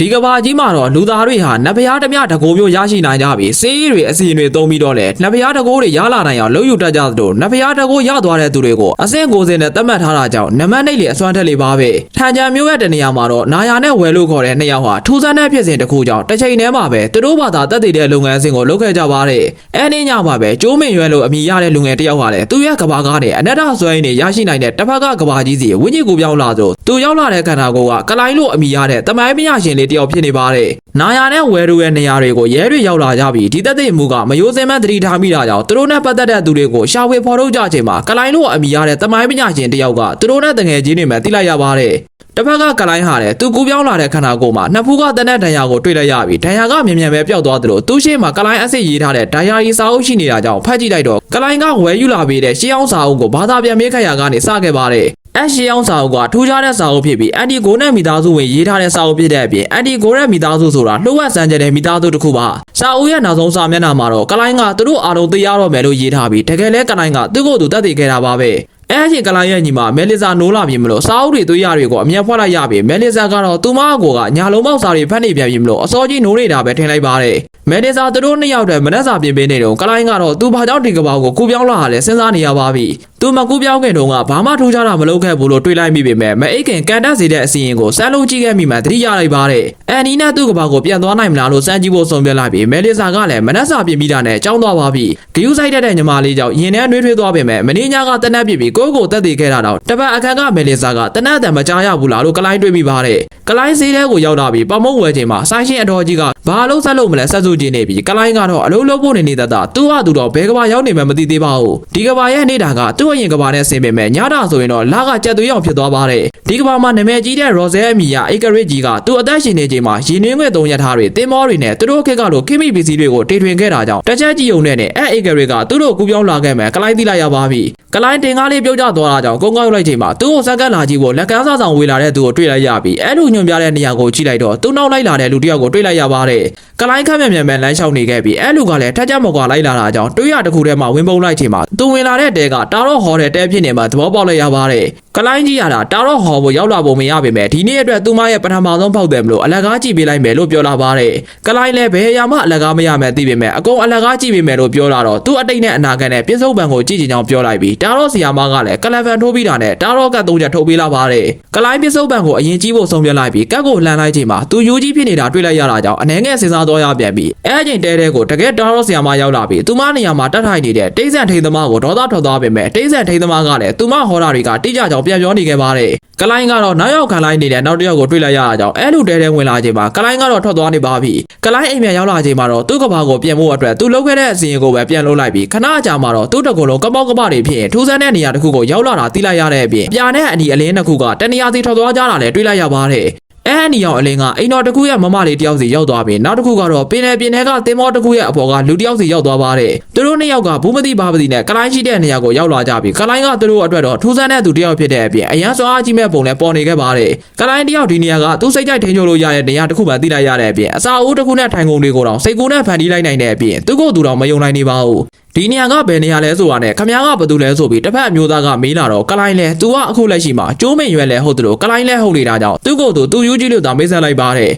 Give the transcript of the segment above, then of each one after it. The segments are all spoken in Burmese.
ဒီကဘာကြီးမှာတော့လူသားတွေဟာနတ်ဖျားတစ်မြတကိုးမျိုးရရှိနိုင်ကြပြီစေးတွေအစီအတွေသုံးပြီးတော့လေနတ်ဖျားတကိုးတွေရလာနိုင်အောင်လှုပ်ယူတတ်ကြသလိုနတ်ဖျားတကိုးရသွားတဲ့သူတွေကိုအဆင့်90နဲ့သတ်မှတ်ထားတာကြောင့်နမတ်နှိတ်လေအစွမ်းထက်လေပါပဲထန်ကြံမျိုးရဲ့တနေရာမှာတော့နာယာနဲ့ဝယ်လို့ခေါ်တဲ့နှစ်ယောက်ဟာထူးဆန်းတဲ့ဖြစ်စဉ်တစ်ခုကြောင့်တစ်ချိန်တည်းမှာပဲသူတို့ဘာသာတက်တည်တဲ့လုပ်ငန်းစဉ်ကိုလုပ်ခဲ့ကြပါတယ်အဲဒီညမှာပဲကျိုးမင်ရွယ်လို့အမည်ရတဲ့လူငယ်တစ်ယောက်ဟာလည်းသူ့ရဲ့ကဘာကားနဲ့အနတ္တဆွဲရင်းနဲ့ရရှိနိုင်တဲ့တစ်ဖက်ကကဘာကြီးစီဝိညာဉ်ကိုပြောင်းလာဆိုသူရောက်လာတဲ့ခန္ဓာကိုယ်ကကလိုင်းလို့အမည်ရတဲ့တမိုင်းပညာရှင်လေးတစ်ယောက်ဖြစ်နေပါတယ်နာယာနဲ့ဝယ်တို့ရဲ့နေရာတွေကိုရဲတွေရောက်လာကြပြီးဒီတက်သိမှုကမယိုးစင်မသတိထားမိတာကြောင့်သူတို့နဲ့ပတ်သက်တဲ့သူတွေကိုရှာဖွေဖော်ထုတ်ကြချိန်မှာကလိုင်းလို့အမည်ရတဲ့တမိုင်းပညာရှင်တစ်ယောက်ကသူတို့နဲ့တငယ်ချင်းတွေမှသိလိုက်ရပါတယ်တစ်ဖက်ကကလိုင်းဟာလည်းသူကူပြောင်းလာတဲ့ခန္ဓာကိုယ်မှာနှစ်ဖူးကတနက်ဒဏ်ရာကိုတွေ့လိုက်ရပြီးဒဏ်ရာကမြန်မြန်ပဲပျောက်သွားသလိုသူ့ရှေ့မှာကလိုင်းအစ်စ်ရေးထားတဲ့ဒိုင်ယာရီစာအုပ်ရှိနေတာကြောင့်ဖတ်ကြည့်လိုက်တော့ကလိုင်းကဝယ်ယူလာပေးတဲ့ရှေးအောင်စာအုပ်ကိုဘာသာပြန်မေးခတ်ရာကနေစခဲ့ပါတယ် အရှေးအောင်စာအုပ်ကထူးခြားတဲ့စာအုပ်ဖြစ်ပြီးအန်တီကိုနဲ့မိသားစုဝင်ရေးထားတဲ့စာအုပ်ဖြစ်တဲ့အပြင်အန်တီကိုရဲ့မိသားစုဆိုတာလှုပ်ဝက်စမ်းကြတဲ့မိသားစုတစ်ခုပါစာအုပ်ရဲ့နောက်ဆုံးစာမျက်နှာမှာတော့ကလိုင်းကသူတို့အားလုံးသိရတော့မယ်လို့ရေးထားပြီးတကယ်လဲကလိုင်းကသူ့ကိုယ်သူတတ်သိခဲ့တာပါပဲအဲ့အချိန်ကလာရဲ့ညီမမဲလီဇာနိုးလာပြီမလို့စာအုပ်တွေသွေးရတွေကိုအမျက်ဖွက်လိုက်ရပြီမဲလီဇာကတော့သူမအကိုကညာလုံးပေါက်စာတွေဖတ်နေပြန်ပြီမလို့အစောကြီးနိုးနေတာပဲထင်လိုက်ပါတယ်မဲလီဇာသူတို့နှစ်ယောက်တည်းမနှက်စာပြင်ပေးနေတော့ကလိုင်းကတော့သူဘာကြောင့်ဒီကပောက်ကိုကူပြောင်းလာတာလဲစဉ်းစားနေရပါပြီသူမကူပြောင်းခင်တုန်းကဘာမှထူးခြားတာမလုပ်ခဲ့ဘူးလို့တွေးလိုက်မိပေမဲ့မအိတ်ခင်ကန်တက်စေတဲ့အစီရင်ကိုစမ်းလုံးကြည့်ခဲ့မိမှသတိရလိုက်ပါတယ်အန်နီနဲ့သူ့ကပောက်ကိုပြန်သွားနိုင်မလားလို့စမ်းကြည့်ဖို့ဆုံးဖြတ်လိုက်ပြီးမဲလီဇာကလည်းမနှက်စာပြင်ပြီးတာနဲ့ကြောင်းသွားပါပြီဂယူးဆိုင်တဲ့ညီမလေးကြောင့်ရင်ထဲနှွေးထွေးသွားပေမဲ့မင်းညာကတနက်ပြပြီးကိုယ့်ကိုတက်တည်ခဲ့တာတော့တပတ်အခန်းကမဲလီဇာကတနက်အတန်မကြားရဘူးလားလို့ကလိုင်းတွေးမိပါတယ် ကလိုင်းဈေးထဲကိုရောက်လာပြီးပမုံဝယ်ချိန်မှာဆိုင်ရှင်အတော်ကြီးကဘာလို့ဆက်လို့မလဲဆက်စုကြည့်နေပြီးကလိုင်းကတော့အလုံးလုံးဖို့နေနေတတ်တာသူ့ဟာသူတော့ဘဲကဘာရောက်နေမှမသိသေးပါဘူးဒီကဘာရဲ့နေတာကသူ့အရင်ကဘာနဲ့ဆင်ပေမဲ့ညတာဆိုရင်တော့လာကကြက်သွေးရောက်ဖြစ်သွားပါတယ်ဒီကဘာမှာနာမည်ကြီးတဲ့ရော်ဇဲအမီယာအိတ်ကရစ်ကြီးကသူ့အသက်ရှင်နေချိန်မှာရင်းနှင်းငွေသုံးရထားတွေတင်းမောတွေနဲ့သူတို့ခက်ကလို့ခိမိပစ္စည်းတွေကိုတေထွင်ခဲ့တာကြောင့်တချက်ကြီးုံနဲ့နဲ့အဲ့အိတ်ကရစ်ကသူ့တို့ကူပြောင်းလာခဲ့မယ်ကလိုင်းသိလိုက်ရပါပြီကလိုင်းတင်ကားလေးပြုတ်ကျသွားတာကြောင့်ကုန်းကောက်လိုက်ချိန်မှာသူ့ကိုစက်ကပ်လာကြည့်ဖို့လက်ကမ်းစားဆောင်ဝေလာတဲ့သူကိုတွေ့လိုက်ရပြီးအဲ့လိုညွန်ပြတဲ့နေရာကိုကြည့်လိုက်တော့သူ့နောက်လိုက်လာတဲ့လူတစ်ယောက်ကိုတွေ့လိုက်ရပါတယ်ကလိုင်းခက်မြန်မြန်ပဲလမ်းလျှောက်နေခဲ့ပြီးအဲ့လူကလည်းထက်ကြမကွာလိုက်လာတာကြောင့်တွေးရတစ်ခုထဲမှာဝင်ပုံလိုက်ချိန်မှာသူဝင်လာတဲ့တဲကတာတော့ဟော်တဲ့တဲဖြစ်နေမှာသဘောပေါက်လိုက်ရပါတယ်ကလိုင်းကြီးရတာတာတော့ဟော်ကိုရောက်လာဖို့မရပေမဲ့ဒီနေ့အတွက်သူမရဲ့ပထမဆုံးဖောက်တယ်မလို့အလကားကြည့်ပေးလိုက်မယ်လို့ပြောလာပါတယ်ကလိုင်းလည်းဘယ်အရာမှအလကားမရမယ်သိပေမဲ့အကုန်အလကားကြည့်ပေးမယ်လို့ပြောလာတော့သူ့အတိတ်နဲ့အနာဂတ်နဲ့ပြစ္ဆုတ်ပံကိုကြည့်ချင်ကြောင်းပြောလိုက်ပြီးတာတော့ဆီယာမကလည်းကလဗန်ထိုးပြီးတာနဲ့တာတော့ကတ်သုံးချက်ထုတ်ပေးလာပါတယ်ကလိုင်းပြစ္ဆုတ်ပံကိုအရင်ကြည့်ဖို့ဆုံးဖြတ်လိုက်ပြီးကတ်ကိုလှန်လိုက်ချိန်မှာသူယူကြီးဖြစ်နေတာတွေ့လိုက်ရတာကြောင့်အနေငယ်စဉ်းစားတော့ရပြန်ပြီးအဲ့အချိန်တဲတဲကိုတကယ်တာတော့ဆီယာမရောက်လာပြီးသူမနေရာမှာတတ်ထိုင်နေတဲ့တိတ်ဆန်ထိန်သမားကိုဒေါသထွက်သွားပေမဲ့တိတ်ဆန်ထိန်သမားကလည်းသူမဟောတာတွေကတိကျကြောင်ပြန်ပြောနေခဲ့ပါတယ်ကလိုင်းကတော့နောက်ရောက်ခံလိုက်နေတဲ့နောက်တစ်ယောက်ကိုတွေ့လိုက်ရတာကြောင့်အဲ့လိုတဲတဲဝင်လာချိန်မှာကလိုင်းကတော့ထွက်သွားနေပါပြီကလိုင်းအိမ်ပြန်ရောက်လာချိန်မှာတော့သူ့ကဘာကိုပြန်ဖို့အတွက်သူလုပ်ခဲ့တဲ့အစီအရင်ကိုပဲပြန်လုပ်လိုက်ပြီးခဏကြာမှာတော့သူ့တကူလုံးကပောက်ကပတွေဖြစ်ရင်ထူးဆန်းတဲ့နေရာတစ်ခုကိုရောက်လာတာသိလိုက်ရတဲ့အပြင်ပြာနဲ့အနီအလင်းတစ်ခုကတနေရာစီထွက်သွားကြတာလည်းတွေ့လိုက်ရပါတယ် အဲ့အနီအောင်အလင်းကအိမ်တော်တစ်ခုရဲ့မမလေးတယောက်စီရောက်သွားပြီးနောက်တစ်ခုကတော့ပင်လယ်ပြင်ထဲကတင်မောတစ်ခုရဲ့အပေါ်ကလူတယောက်စီရောက်သွားပါတယ်သူတို့နှစ်ယောက်ကဘူးမသိဘာမသိနဲ့ကလိုင်းရှိတဲ့နေရာကိုရောက်လာကြပြီးကလိုင်းကသူတို့အတွက်တော့ထူးဆန်းတဲ့သူတယောက်ဖြစ်တဲ့အပြင်အရန်စွာအားကြီးမဲ့ပုံလည်းပေါ်နေခဲ့ပါတယ်ကလိုင်းတယောက်ဒီနေရာကသူ့စိတ်ကြိုက်ထိန်းချုပ်လို့ရတဲ့နေရာတစ်ခုမှသိလိုက်ရတဲ့အပြင်အစာအိုးတစ်ခုနဲ့ထိုင်ကုန်တွေကိုတော့စိတ်ကူးနဲ့ဖန်တီးလိုက်နိုင်တဲ့အပြင်သူ့ကိုယ်သူတော့မယုံနိုင်နေပါဘူး ဒီနေရာကဘယ်နေရာလဲဆိုတာနဲ့ခမ ्या ကဘာတူလဲဆိုပြီးတစ်ဖက်အမျိုးသားကမေးလာတော့ကလိုင်းလဲသူကအခုလက်ရှိမှာကျိုးမိန်ရွယ်လဲဟုတ်တယ်လို့ကလိုင်းလဲဟုတ်နေတာကြောင့်သူ့ကိုယ်သူသူယူကြီးလို့သာမေးဆက်လိုက်ပါတယ်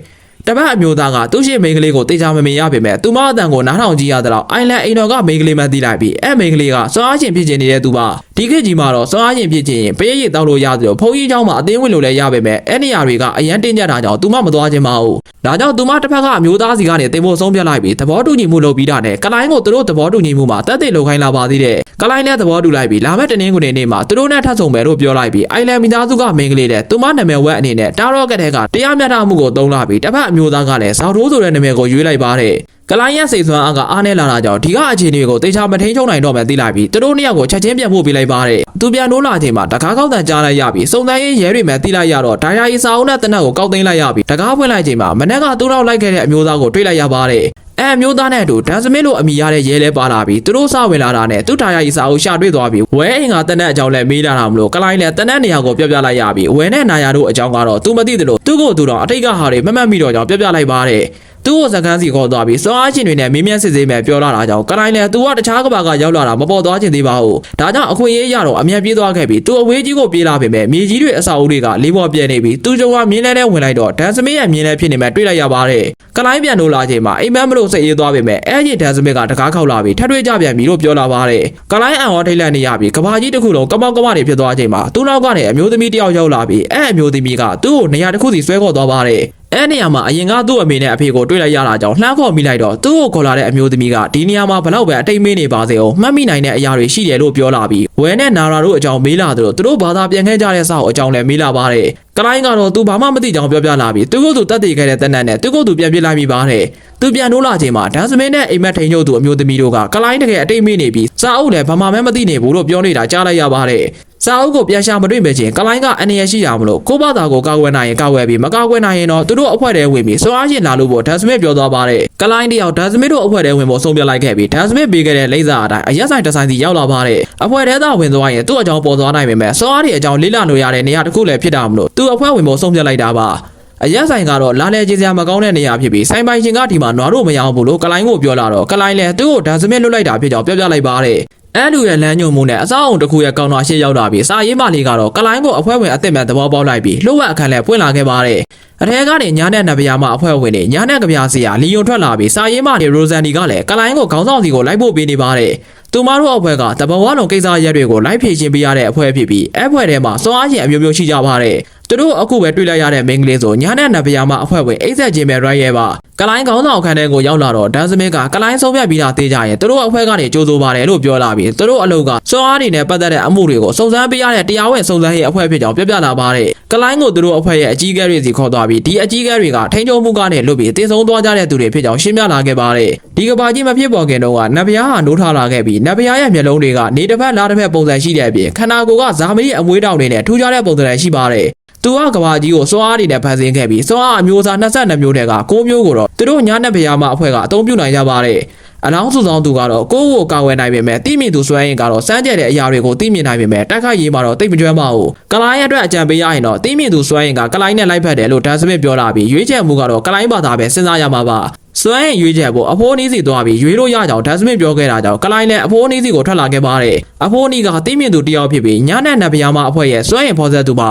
တပတ်အမျိုးသားကသူ့ရှိမိန်းကလေးကိုတေချာမမြင်ရပေမဲ့သူမအတန်ကိုနားထောင်ကြည့်ရတဲ့တော့အိုင်လန်အိမ်တော်ကမိန်းကလေးမှသိလိုက်ပြီးအဲ့မိန်းကလေးကစောအားရှင်ဖြစ်ချင်နေတဲ့သူပါဒီခေတ်ကြီးမှာတော့စောအားရှင်ဖြစ်ချင်ရင်ပရိတ်ရည်တောက်လို့ရတယ်လို့ဘုန်းကြီးเจ้าမှာအသိဝင်လို့လည်းရပေမဲ့အဲ့နေရာတွေကအရန်တင်းကြတာကြောင့်သူမမသွားခြင်းမဟုတ်ဒါကြောင့်သူမတစ်ဖက်ကအမျိုးသားစီကနေတင်ဖို့ဆုံးဖြတ်လိုက်ပြီးသဘောတူညီမှုလုပ်ပြီးတာနဲ့ကလိုင်းကိုသူတို့သဘောတူညီမှုမှာတက်တဲ့လုံခိုင်းလာပါသေးတယ်ကလိုင်းနဲ့သဘောတူလိုက်ပြီးလာမယ့်တနင်္ဂနွေနေ့မှာသူတို့နဲ့ထပ်ဆုံမယ်လို့ပြောလိုက်ပြီးအိုင်လန်မိသားစုကမိန်းကလေးတဲ့သူမနာမည်ဝက်အနေနဲ့တာရော့ကတဲ့ကတရားမျှတမှုကိုသုံးလာပြီးတစ်ဖက်အမျိုး ိုးသားကလည်းဇောက်တိုးဆိုတဲ့နာမည်ကိုရွေးလိုက်ပါတယ် ကလိုင်းရဲ့စိတ်ဆွမ်းအားကအားနဲ့လာတာကြောင့်ဒီကအခြေအနေကိုတေချာမထိန်ချုံနိုင်တော့မှသိလိုက်ပြီးသူတို့နှစ်ယောက်ကိုချက်ချင်းပြန်ပို့ပေးလိုက်ပါတယ်သူပြန်နိုးလာချိန်မှာတကားကောက်တန်ကြားလိုက်ရပြီးစုံစမ်းရေးရဲတွေမှသိလိုက်ရတော့ဒိုင်ယာရီစာအုပ်နဲ့တနက်ကိုကောက်သိမ်းလိုက်ရပြီးတကားဖွင့်လိုက်ချိန်မှာမနက်ကသူတို့လိုက်ခဲ့တဲ့အမျိုးသားကိုတွေ့လိုက်ရပါတယ်အဲအမျိုးသားနဲ့အတူဒန်စမစ်လိုအမိရတဲ့ရဲလဲပါလာပြီးသူတို့စဝင်လာတာနဲ့သူ့တာယာရီစာအုပ်ရှာတွေ့သွားပြီးဝဲအိမ်ကတနက်အကြောင်းလဲမေးလာတာမလို့ကလိုင်းလဲတနက်နေရာကိုပြပြလိုက်ရပြီးဝဲနဲ့နာယာတို့အကြောင်းကတော့သူမသိတယ်လို့သူ့ကိုယ်သူတော့အတိတ်ကဟာတွေမမှတ်မိတော့ကြောင်းပြပြလိုက်ပါတယ် သူ့ကိုစကန်းစီခေါ်သွားပြီးစွမ်းအားရှင်တွေနဲ့မင်းမြတ်စစ်စေးမဲ့ပြောလာတာကြောင့်ကလိုင်းလည်းသူကတခြားကဘာကရောက်လာတာမပေါ်သွားချင်သေးပါဘူးဒါကြောင့်အခွင့်အရေးရတော့အမျက်ပြေးသွားခဲ့ပြီးသူအဝေးကြီးကိုပြေးလာပေမဲ့မြေကြီးတွေအစာအုပ်တွေကလေးပေါ်ပြဲနေပြီးသူကြုံကမြင်းလဲနဲ့ဝင်လိုက်တော့ဒန်စမစ်ရဲ့မြင်းလဲဖြစ်နေမဲ့တွေ့လိုက်ရပါတယ်ကလိုင်းပြန်လို့လာချိန်မှာအိမ်မက်မလို့စိတ်အေးသွားပေမဲ့အဲ့ဒီဒန်စမစ်ကတကားခောက်လာပြီးထပ်တွေ့ကြပြန်ပြီလို့ပြောလာပါတယ်ကလိုင်းအံဟောထိတ်လန့်နေရပြီးကဘာကြီးတစ်ခုလုံးကမောက်ကမတွေဖြစ်သွားချိန်မှာသူ့နောက်ကနေအမျိုးသမီးတစ်ယောက်ရောက်လာပြီးအဲ့အမျိုးသမီးကသူ့ကိုနေရာတစ်ခုစီဆွဲခေါ်သွားပါတယ် အဲ့နေရာမှာအရင်ကသူ့အမေနဲ့အဖေကိုတွေ့လိုက်ရတာကြောင့်လှမ်းခေါ်မိလိုက်တော့သူ့ကိုခေါ်လာတဲ့အမျိုးသမီးကဒီနေရာမှာဘလောက်ပဲအတိတ်မေးနေပါစေအောင်မှတ်မိနိုင်တဲ့အရာတွေရှိတယ်လို့ပြောလာပြီးဝဲနဲ့နာရာတို့အကြောင်းမေးလာသလိုသူတို့ဘာသာပြန်ခဲ့ကြတဲ့စာအုပ်အကြောင်းလည်းမေးလာပါတယ်ကလိုင်းကတော့သူဘာမှမသိကြောင်ပြောပြလာပြီးသူ့ကိုယ်သူတတ်သိခဲ့တဲ့တနက်နဲ့သူ့ကိုယ်သူပြန်ပြစ်လိုက်မိပါတယ်သူပြန်ထိုးလာချိန်မှာဒန်စမင်းနဲ့အိမ်မက်ထိန်ချုပ်သူအမျိုးသမီးတို့ကကလိုင်းတကယ်အတိတ်မေးနေပြီးစာအုပ်လည်းဘာမှမသိနေဘူးလို့ပြောနေတာကြားလိုက်ရပါတယ် စာအုပ်ကိုပြန်ရှာမတွေ့ပဲချင်းကလိုင်းကအန်ရရှိရမလို့ကိုဘာသာကိုကာကွယ်နိုင်ရင်ကာကွယ်ပြီးမကာကွယ်နိုင်ရင်တော့သူတို့အဖွဲ့ထဲဝင်ပြီးစွမ်းအားရှင်လာလို့ဖို့ဒန်စမစ်ပြောသွားပါတယ်ကလိုင်းတယောက်ဒန်စမစ်တို့အဖွဲ့ထဲဝင်ဖို့ဆုံးဖြတ်လိုက်ခဲ့ပြီးဒန်စမစ်ပေးခဲ့တဲ့လိမ့်စာအတိုင်းအရက်ဆိုင်တစ်ဆိုင်စီရောက်လာပါတယ်အဖွဲ့ထဲသာဝင်သွားရင်သူ့အကြောင်းပေါ်သွားနိုင်ပေမဲ့စွမ်းအားတွေအကြောင်းလေးလာလို့ရတဲ့နေရာတစ်ခုလည်းဖြစ်တာမလို့သူအဖွဲ့ဝင်ဖို့ဆုံးဖြတ်လိုက်တာပါအရက်ဆိုင်ကတော့လာလဲကြီးစရာမကောင်းတဲ့နေရာဖြစ်ပြီးဆိုင်ပိုင်ရှင်ကဒီမှာနွားတို့မရအောင်ဘူးလို့ကလိုင်းကိုပြောလာတော့ကလိုင်းလည်းသူ့ကိုဒန်စမစ်လွတ်လိုက်တာဖြစ်ကြောင်းပြောပြလိုက်ပါတယ် အဲ့လူရဲ့လမ်းညွှန်မှုနဲ့အစားအုံတစ်ခုရဲ့ကောင်တော်ရှေ့ရောက်လာပြီးစာရေးမလေးကတော့ကလိုင်းကိုအဖွဲဝင်အစ်စ်မဲ့သဘောပေါက်လိုက်ပြီးလှုပ်ဝက်အခန်းလည်းပွင့်လာခဲ့ပါတယ်အထက်ကနေညာနဲ့နဗရာမအဖွဲဝင်တွေညာနဲ့ကြပြာစီယာလီယွန်ထွက်လာပြီးစာရေးမလေးရိုဇန်နီကလည်းကလိုင်းကိုခေါင်းဆောင်စီကိုလိုက်ဖို့ပေးနေပါတယ်သူမတို့အဖွဲ့ကတဘဝလုံးကိစ္စရက်တွေကိုလိုက်ဖြည့်ရှင်းပေးရတဲ့အဖွဲ့ဖြစ်ပြီးအဲ့အဖွဲ့ထဲမှာစွမ်းအားရှင်အမျိုးမျိုးရှိကြပါတယ် သူတို့အခုပဲတွေ့လိုက်ရတဲ့မိန်းကလေးဆိုညာနဲ့နဗရာမအဖွဲ့ဝင်အိတ်ဆက်ချင်းပဲရိုက်ရဲပါကလိုင်းခေါင်းဆောင်အခန်းထဲကိုရောက်လာတော့ဒန်စမစ်ကကလိုင်းဆုံးဖြတ်ပြီးသားသေးကြရင်သူတို့အဖွဲ့ကနေကြိုးစိုးပါတယ်လို့ပြောလာပြီးသူတို့အလုပ်ကစွမ်းအားတွေနဲ့ပတ်သက်တဲ့အမှုတွေကိုစုံစမ်းပေးရတဲ့တရားဝင်စုံစမ်းရေးအဖွဲ့ဖြစ်ကြောင်းပြပြလာပါတယ်ကလိုင်းကိုသူတို့အဖွဲ့ရဲ့အကြီးအကဲတွေစီခေါ်သွားပြီးဒီအကြီးအကဲတွေကထိန်းချုပ်မှုကနေလွတ်ပြီးတည်ဆုံသွားကြတဲ့သူတွေဖြစ်ကြောင်းရှင်းပြလာခဲ့ပါတယ်ဒီကဘာကြီးမဖြစ်ပေါ်ခင်တော့ကနဗရာဟာနိုးထားလာခဲ့ပြီးနဗရာရဲ့မျက်လုံးတွေကနေတစ်ဖက်လားတစ်ဖက်ပုံစံရှိတဲ့အပြင်ခန္ဓာကိုယ်ကဇာမဏိအမွေးတောင်တွေနဲ့ထူးခြားတဲ့ပုံစံတွေရှိပါတယ် သူကကဘာကြီးကိုစွမ်းအားတွေနဲ့ဖန်ဆင်းခဲ့ပြီးစွမ်းအားအမျိုးအစား22မျိုးတည်းက9မျိုးကိုတော့သူတို့ညာနဲ့ဗရာမအဖွဲ့ကအသုံးပြုနိုင်ကြပါတယ်အလောင်းစုဆောင်သူကတော့ကိုယ့်ကိုကာဝယ်နိုင်ပေမဲ့တိမြင့်သူစွမ်းရင်ကတော့စမ်းကြဲတဲ့အရာတွေကိုတိမြင့်နိုင်ပေမဲ့တိုက်ခိုက်ရေးမှာတော့တိတ်မကျွမ်းပါဘူးကလိုင်းအတွက်အကြံပေးရရင်တော့တိမြင့်သူစွမ်းရင်ကကလိုင်းနဲ့လိုက်ဖက်တယ်လို့ဒန်စမစ်ပြောလာပြီးရွေးချယ်မှုကတော့ကလိုင်းဘာသာပဲစဉ်းစားရမှာပါစွမ်းရင်ရွေးချယ်ဖို့အဖိုးနီးစီသွားပြီးရွေးလို့ရကြောင်ဒန်စမစ်ပြောခဲ့တာကြောင့်ကလိုင်းလည်းအဖိုးနီးစီကိုထွက်လာခဲ့ပါတယ်အဖိုးနီးကတိမြင့်သူတယောက်ဖြစ်ပြီးညာနဲ့နဗယာမအဖွဲ့ရဲ့စွမ်းရင်ဖော်ဆက်သူပါ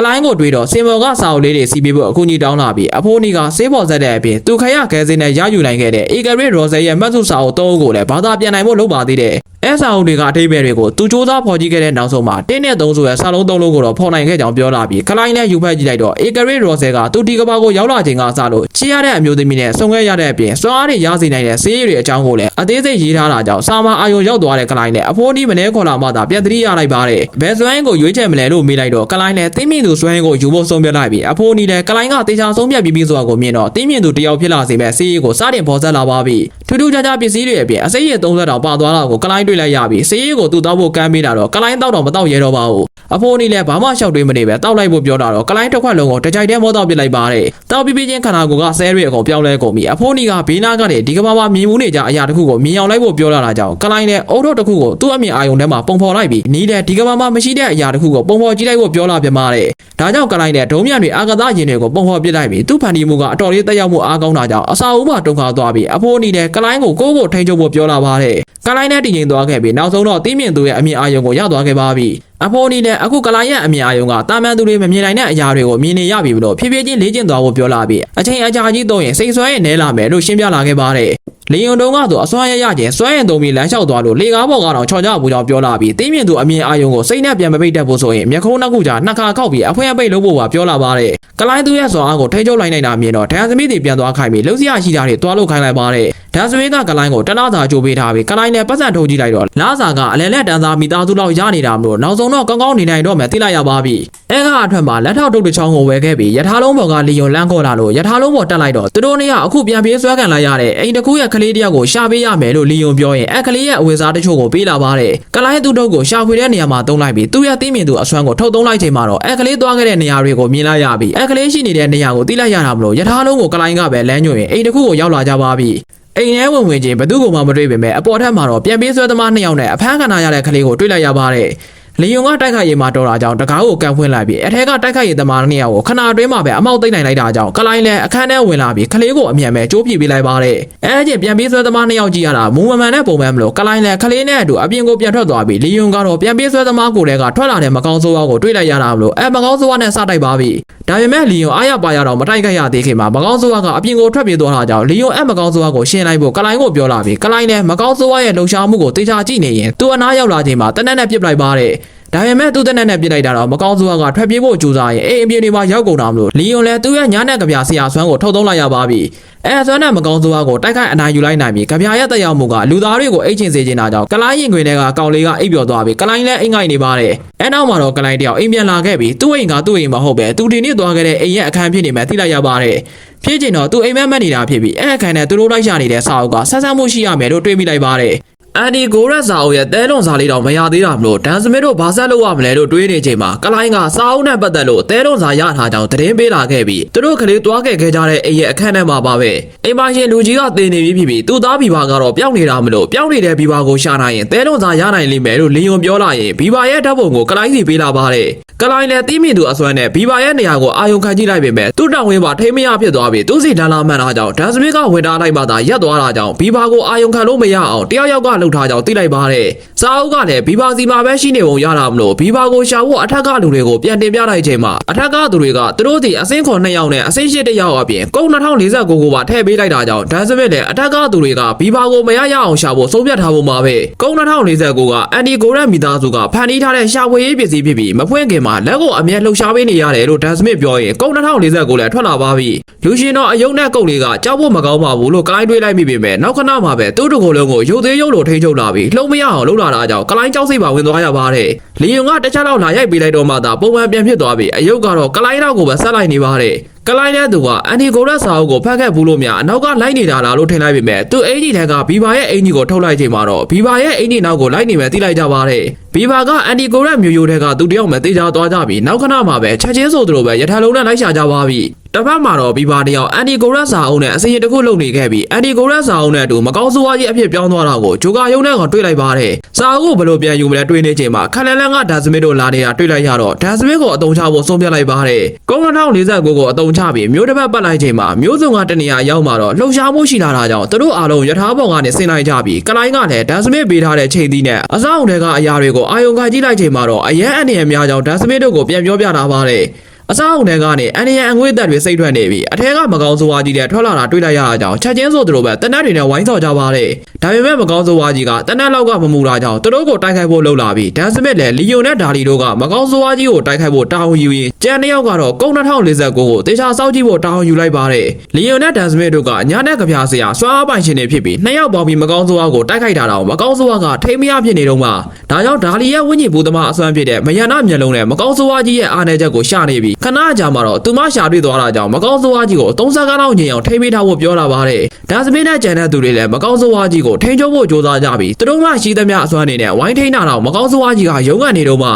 ကလိုင်းကိုတွေးတော့စင်ဘော်ကစာအုပ်လေးတွေစီးပေးဖို့အခုကြီးတောင်းလာပြီးအဖိုးနီကဆေးပေါ်ဆက်တဲ့အပြင်သူခရခဲစင်းနဲ့ရယူနိုင်ခဲ့တဲ့အေဂရစ်ရော်ဆယ်ရဲ့မှတ်စုစာအုပ်သုံးခုကိုလည်းဘာသာပြန်နိုင်ဖို့လုပ်ပါသေးတယ်။အဲစာအုပ်တွေကအထိပ္ပယ်တွေကိုသူစ조사ဖော်ကြည့်ခဲ့တဲ့နောက်ဆုံးမှာတင်းနဲ့သုံးဆိုရဲ့စာလုံးသုံးလုံးကိုတော့ဖော်နိုင်ခဲ့ကြောင်းပြောလာပြီးကလိုင်းနဲ့ယူဖက်ကြည့်လိုက်တော့အေဂရစ်ရော်ဆယ်ကသူဒီကဘာကိုရောက်လာချိန်ကစလို့ချီရတဲ့အမျိုးသမီးနဲ့ဆုံခဲ့ရတဲ့အပြင်စွမ်းအားတွေရစေနိုင်တဲ့ဆေးရည်တွေအကြောင်းကိုလည်းအသေးစိတ်ရေးထားတာကြောင့်စာမအာယုံရောက်သွားတဲ့ကလိုင်းနဲ့အဖိုးနီးမနေခေါ်လာမှသာပြန်သတိရလိုက်ပါတယ်။ဘယ်စွမ်းရင်ကိုရွေးချယ်မလဲလို့မေးလိုက်တော့ကလိုင်းလည်းတင်းမြင့်သူစွမ်းရင်ကိုယူဖို့ဆုံးဖြတ်လိုက်ပြီးအဖိုးနီးလည်းကလိုင်းကတေချာဆုံးဖြတ်ပြီးပြီးဆိုတာကိုမြင်တော့တင်းမြင့်သူတယောက်ဖြစ်လာစေမဲ့ဆေးရည်ကိုစတင်ပေါ်ဆက်လာပါပြီ။ထူးထူးခြားခြားပစ္စည်းတွေအပြင်အစိမ်းရည်30တောင်ပါသွားတာကိုကလိုင်းတွေ့လိုက်ရပြီးဆေးရည်ကိုသူတောက်ဖို့ကမ်းပေးတာတော့ကလိုင်းတောက်တော့မတောက်ရဲတော့ပါဘူး။အဖိုးနီးလည်းဘာမှရှောက်တွေးမနေပဲတောက်လိုက်ဖို့ပြောတာတော့ကလိုင်းတစ်ခွက်လုံးကိုတကြိုက်တည်းမောတောက်ပစ်လိုက်ပါတယ်။တောက်ပြီးပြီးချင်းခန္ဓာကိုယ်ကဆဲရီအကုန်ပြောင်းလဲကုန်ပြီ။အဖိုးနီးကဘေးနားကနေဒီကဘာမှာမြင်မှုနေကြအရာတစ်ခုကိုမြင်အောင်လိုက်ဖို့ပြောလာတာကြောင့်ကလိုင်းလည်းအုတ်ထုတ်တစ်ခုကိုသူ့အမြင်အာယုံထဲမှာပုံဖော်လိုက်ပြီးနီးလည်းဒီကဘာမှာမရှိတဲ့အရာတစ်ခုကိုပုံဖော်ကြည့်လိုက်ဖို့ပြောလာပြပါတယ်။ဒါကြောင့်ကလိုင်းလည်းဒုံမြတွေအာကသရင်တွေကိုပုံဖော်ပစ်လိုက်ပြီးသူ့ဖန်တီးမှုကအတော်လေးတက်ရောက်မှုအားကောင်းတာကြောင့်အစာအုပ်မှာတုံခါသွားပြီးအဖိုးနီးလည်းကလိုင်းကိုကိုယ့်ကိုထိန်းချုပ်ဖို့ပြောလာပါတယ်။ ကလိုင်းနဲ့တည်ငြိမ်သွားခဲ့ပြီးနောက်ဆုံးတော့တင်းမြင့်သူရဲ့အမြင်အာယုံကိုရောက်သွားခဲ့ပါပြီ။အဖိုးနီးလည်းအခုကလိုင်းရဲ့အမြင်အာယုံကတာမန်သူတွေမမြင်နိုင်တဲ့အရာတွေကိုမြင်နေရပြီလို့ဖြည်းဖြည်းချင်းလေ့ကျင့်သွားဖို့ပြောလာပြီးအချိန်အကြာကြီးတော့ရင်စိတ်ဆွဲရင်နဲလာမယ်လို့ရှင်းပြလာခဲ့ပါတယ်။လီယွန်တုံးကဆိုအစွမ်းရရချင်းစွမ်းရင်တုံးပြီးလမ်းလျှောက်သွားလို့လေကားပေါ်ကတော့ချော်ကြဘူးကြောင့်ပြောလာပြီးတင်းမြင့်သူအမြင်အာယုံကိုစိတ်နဲ့ပြန်မပိတ်တတ်ဖို့ဆိုရင်မျက်ခုံးနှစ်ခုကြာနှစ်ခါခောက်ပြီးအဖွဲအပိတ်လုပ်ဖို့ပါပြောလာပါတယ်။ကလိုင်းသူရဲ့စွမ်းအားကိုထိန်းချုပ်လိုက်နိုင်တာမြင်တော့ဒန်သမီးတွေပြန်သွားခိုင်းပြီးလှုပ်ရှားရှိတာတွေတွားလုပ်ခိုင်းလိုက်ပါတယ်။ ဒန်သမီးကကလိုင်းကိုတလားစာကြိုးပေးထားပြီးကလိုင်းနဲ့ပတ်စံထုတ်ကြည့်လိုက်တော့လာစာကအလဲလက်တန်းသားမိသားစုလောက်ရနေတာမလို့နောက်ဆုံးတော့ကောင်းကောင်းနေနိုင်တော့မယ်သိလိုက်ရပါပြီ။အဲကအထွက်မှာလက်ထောက်တုတ်တစ်ချောင်းကိုဝယ်ခဲ့ပြီးရထားလုံးပေါ်ကလီယွန်လန်းခေါ်လာလို့ရထားလုံးပေါ်တက်လိုက်တော့သူတို့နှစ်ယောက်အခုပြန်ပြေးဆွဲခံလိုက်ရတဲ့အိမ်တစ်ခုရဲ့ကလေးတယောက်ကိုရှာပေးရမယ်လို့လီယွန်ပြောရင်အဲကလေးရဲ့အဝယ်စားတချို့ကိုပေးလာပါတယ်။ကလိုင်းသူ့တုတ်ကိုရှာဖွေတဲ့နေရာမှာတုံးလိုက်ပြီးသူ့ရဲ့သိမြင်သူအစွမ်းကိုထုတ်သုံးလိုက်ချိန်မှာတော့အဲကလေးသွားခဲ့တဲ့နေရာတွေကိုမြင်လိုက်ရပြီးအဲကလေးရှိနေတဲ့နေရာကိုသိလိုက်ရတာမလို့ရထားလုံးကိုကလိုင်းကပဲလမ်းညွှန်ရင်အိမ်တစ်ခုကိုရောက်လာကြပါပြီ။ အိမ်ထဲဝင်ဝင်ချင်းဘသူ့ကိုမှမတွေ့ပေမဲ့အပေါ်ထက်မှာတော့ပြန်ပြေးဆွဲသမားနှစ်ယောက်နဲ့အဖမ်းခံရတဲ့ကလေးကိုတွေ့လိုက်ရပါတယ်။ လီယွန်ကတိုက်ခိုက်ရေးမှာတော်တာကြောင့်တကားကိုကန်ဖွင့်လိုက်ပြီးအထက်ကတိုက်ခိုက်ရေးသမားနှစ်ယောက်ကိုခဏအတွင်းမှာပဲအမောက်သိမ့်နိုင်လိုက်တာကြောင့်ကလိုင်းလည်းအခန်းထဲဝင်လာပြီးကလေးကိုအမြန်ပဲကြိုးပြစ်ပေးလိုက်ပါတယ်အဲအချင်းပြန်ပြေးဆွဲသမားနှစ်ယောက်ကြည့်ရတာမူမမှန်တဲ့ပုံမှန်မလို့ကလိုင်းလည်းကလေးနဲ့အတူအပြင်ကိုပြန်ထွက်သွားပြီးလီယွန်ကတော့ပြန်ပြေးဆွဲသမားကိုလည်းကထွက်လာတဲ့မကောင်းဆိုးဝါးကိုတွေ့လိုက်ရတာမလို့အဲမကောင်းဆိုးဝါးနဲ့စတိုက်ပါပြီဒါပေမဲ့လီယွန်အားရပါရတော့မတိုက်ခိုက်ရသေးခင်မှာမကောင်းဆိုးဝါးကအပြင်ကိုထွက်ပြေးသွားတာကြောင့်လီယွန်အဲမကောင်းဆိုးဝါးကိုရှင်းလိုက်ဖို့ကလိုင်းကိုပြောလာပြီးကလိုင်းလည်းမကောင်းဆိုးဝါးရဲ့လှုပ်ရှားမှုကိုတေချာကြည့်နေရင်သူ့အနားရောက်လာချိန်မှာတနက်နဲ့ပြစ်ပလိုက်ပါတယ် ဒါပေမဲ့သူ့တဲ့နဲ့ပြစ်လိုက်တာတော့မကောင်းစိုးကထွက်ပြေးဖို့ကြိုးစားရင်အိမ်အပြင်တွေမှာရောက်ကုန်တာမလို့လီယွန်လည်းသူ့ရဲ့ညားနဲ့ကြပြဆရာဆွမ်းကိုထုတ်သုံးလိုက်ရပါပြီအဲဆွမ်းနဲ့မကောင်းစိုးကိုတိုက်ခိုက်အနိုင်ယူလိုက်နိုင်ပြီးကြပြရဲ့တက်ရောက်မှုကလူသားတွေကိုအိတ်ချင်စေချင်တာကြောင့်ကလိုင်းရင်ခွင်တွေကကောင်လေးကအိပ်ပျော်သွားပြီးကလိုင်းလည်းအိမ်ငိုက်နေပါတယ်အဲနောက်မှာတော့ကလိုင်းတယောက်အိမ်ပြန်လာခဲ့ပြီးသူ့အိမ်ကသူ့အိမ်မဟုတ်ပဲသူဒီနေ့သွားခဲ့တဲ့အိမ်ရဲ့အခန်းဖြစ်နေမှသိလိုက်ရပါတယ်ဖြစ်ချင်တော့သူအိမ်မက်မက်နေတာဖြစ်ပြီးအဲအခန်းနဲ့သူတို့လိုက်ရှာနေတဲ့စာအုပ်ကဆက်ဆံမှုရှိရမယ်လို့တွေးမိလိုက်ပါတယ် အန်ဒီဂိုရက်စာအုပ်ရဲ့တဲလွန်စာလေးတော့မရသေးတာမလို့ဒန်စမစ်တို့ဘာဆက်လုပ်ရမလဲလို့တွေးနေချိန်မှာကလိုင်းကစာအုပ်နဲ့ပတ်သက်လို့တဲလွန်စာရထားကြောင်းသတင်းပေးလာခဲ့ပြီးသူတို့ကလေးတွားခဲ့ခဲ့ကြတဲ့အိမ်ရဲ့အခန်းထဲမှာပါပဲအိမ်ပါရှင်လူကြီးကတင်နေပြီးဖြစ်ပြီးသူ့သားဘီဘာကတော့ပျောက်နေတာမလို့ပျောက်နေတဲ့ဘီဘာကိုရှာနိုင်ရင်တဲလွန်စာရနိုင်လိမ့်မယ်လို့လီယွန်ပြောလာရင်ဘီဘာရဲ့ဓာတ်ပုံကိုကလိုင်းစီပေးလာပါတယ်ကလိုင်းလည်းတီးမိသူအစွမ်းနဲ့ဘီဘာရဲ့နေရာကိုအာယုံခံကြည့်လိုက်ပေမဲ့သူ့တောင်ဝင်းမှာထိမရဖြစ်သွားပြီးသူ့စီဒန်လာမှန်တာကြောင့်ဒန်စမစ်ကဝင်တာလိုက်မှသာရက်သွားတာကြောင့်ဘီဘာကိုအာယုံခံလို့မရအောင်တယောက်ယောက်ကလှုပ်ထားကြောင်းသိလိုက်ပါတယ်။စာအုပ်ကလည်းဘီဘာစီမှာပဲရှိနေပုံရတာမလို့ဘီဘာကိုရှာဖို့အထက်ကလူတွေကိုပြန်တင်ပြလိုက်ချိန်မှာအထက်ကသူတွေကသူတို့ဒီအစင်းခွန်2ယောက်နဲ့အစင်း8တယောက်အပြင်ကုန်း2049ကိုပါထည့်ပေးလိုက်တာကြောင့်ဒန်စမစ်လည်းအထက်ကသူတွေကဘီဘာကိုမရရအောင်ရှာဖို့ဆုံးဖြတ်ထားဖို့မှာပဲကုန်း2049ကအန်ဒီဂိုရက်မီသားစုကဖန်တီးထားတဲ့ရှာဖွေရေးပစ္စည်းဖြစ်ပြီးမဖွင့်ခင်မှာလက်ကိုအမြဲလှုပ်ရှားပေးနေရတယ်လို့ဒန်စမစ်ပြောရင်ကုန်း2049လည်းထွက်လာပါပြီလူရှင်တော့အယုံနဲ့ကုတ်လေးကကြောက်ဖို့မကောင်းပါဘူးလို့ကလိုင်းတွေးလိုက်မိပေမဲ့နောက်ခဏမှပဲသူ့တကိုယ်လုံးကိုရုပ်သေးရုပ်လိုထိန်းချုပ်လာပြီးလှုံမရအောင်လှုပ်လာတာကြောင့်ကလိုင်းကြောက်စိတ်ပါဝင်သွားရပါတယ်လီယွန်ကတခြားတော့လာရိုက်ပေးလိုက်တော့မှသာပုံမှန်ပြန်ဖြစ်သွားပြီးအယုတ်ကတော့ကလိုင်းတော့ကိုပဲဆက်လိုက်နေပါတယ် ကလိုင်းတဲ့သူကအန်ဒီဂိုရက်စာအုပ်ကိုဖတ်ခဲ့ဘူးလို့များအနောက်ကလိုက်နေတာလားလို့ထင်လိုက်ပေမဲ့သူ့အင်ကြီးထက်ကဘီဘာရဲ့အင်ကြီးကိုထုတ်လိုက်ချိန်မှာတော့ဘီဘာရဲ့အင်ကြီးနောက်ကိုလိုက်နေမယ်သိလိုက်ကြပါတယ်ဘီဘာကအန်ဒီဂိုရက်မျိုးရိုးတဲ့ကသူတယောက်မှတေချာသွားကြပြီးနောက်ခဏမှပဲချက်ချင်းဆိုသူတို့ပဲရထားလုံးနဲ့လိုက်ရှာကြပါပြီတစ်ဖက်မှာတော့ဘီဘာတယောက်အန်ဒီဂိုရက်စာအုပ်နဲ့အစီအရင်တစ်ခုလုပ်နေခဲ့ပြီးအန်ဒီဂိုရက်စာအုပ်နဲ့အတူမကောင်းဆိုးဝါးကြီးအဖြစ်ပြောင်းသွားတာကိုဂျိုကာယုံနဲ့ကတွေ့လိုက်ပါတယ်စာအုပ်ကိုဘယ်လိုပြန်ယူမလဲတွေ့နေချိန်မှာခက်လန်လန်ကဒါစမစ်တို့လာနေတာတွေ့လိုက်ရတော့ဒါစမစ်ကိုအတုံချဖို့ဆုံးဖြတ်လိုက်ပါတယ်ကုန်း2049ကိုအတုံချပြီးမျိုးတစ်ပတ်ပတ်လိုက်ချိန်မှာမျိုးစုံကတနေရာရောက်မှာတော့လှုပ်ရှားမှုရှိလာတာကြောင့်သူတို့အားလုံးယထာဘောင်ကနေဆင်းလိုက်ကြပြီးကလိုင်းကလည်းဒါစမစ်ပေးထားတဲ့ချိန်သီးနဲ့အဆောင်တွေကအရာတွေကိုအာယုံခံကြည့်လိုက်ချိန်မှာတော့အရန်အနေအများကြောင့်ဒါစမစ်တို့ကိုပြန်ပြောပြတာပါတယ် အစားအုံထဲကနေအန်ရန်အငွေ့သက်တွေစိတ်ထွက်နေပြီးအထက်ကမကောင်းဆိုးဝါးကြီးတဲ့ထွက်လာတာတွေ့လိုက်ရတာကြောင့်ချက်ချင်းဆိုသူတို့ပဲတနက်တွေနဲ့ဝိုင်းဆော်ကြပါတယ်။ဒါပေမဲ့မကောင်းဆိုးဝါးကြီးကတနက်လောက်ကမမူတာကြောင့်သူတို့ကိုတိုက်ခိုက်ဖို့လှုပ်လာပြီးဒန်စမစ်လည်းလီယိုနဲ့ဒါလီတို့ကမကောင်းဆိုးဝါးကြီးကိုတိုက်ခိုက်ဖို့တာဝန်ယူရင်ကျန်တစ်ယောက်ကတော့ကုန်း2049ကိုတေချာစောက်ကြည့်ဖို့တာဝန်ယူလိုက်ပါတယ်။လီယိုနဲ့ဒန်စမစ်တို့ကညာနဲ့ကြပြဆရာစွာအားပိုင်ရှင်တွေဖြစ်ပြီးနှစ်ယောက်ပေါင်းပြီးမကောင်းဆိုးဝါးကိုတိုက်ခိုက်တာတော့မကောင်းဆိုးဝါးကထိမရဖြစ်နေတော့မှဒါကြောင့်ဒါလီရဲ့ဝိညာဉ်ဘူသမားအစွမ်းဖြစ်တဲ့မယနာမျက်လုံးနဲ့မကောင်းဆိုးဝါးကြီးရဲ့အားနည်းချက်ကိုရှာနေပြီးခဏကြာမှတော့သူမရှာတွေ့သွားတာကြောင့်မကောင်းဆိုးဝါးကြီးကို30ကားလောက်ညင်အောင်ထိမ့်ပေးထားဖို့ပြောလာပါတယ်။ဒါစမင်းနဲ့ကြံတဲ့သူတွေလည်းမကောင်းဆိုးဝါးကြီးကိုထိန်းချုပ်ဖို့ကြိုးစားကြပြီးသူတို့မှရှိသမျှအစွမ်းနေနဲ့ဝိုင်းထိန်းတာတော့မကောင်းဆိုးဝါးကြီးကရုန်းကန်နေတော့မှ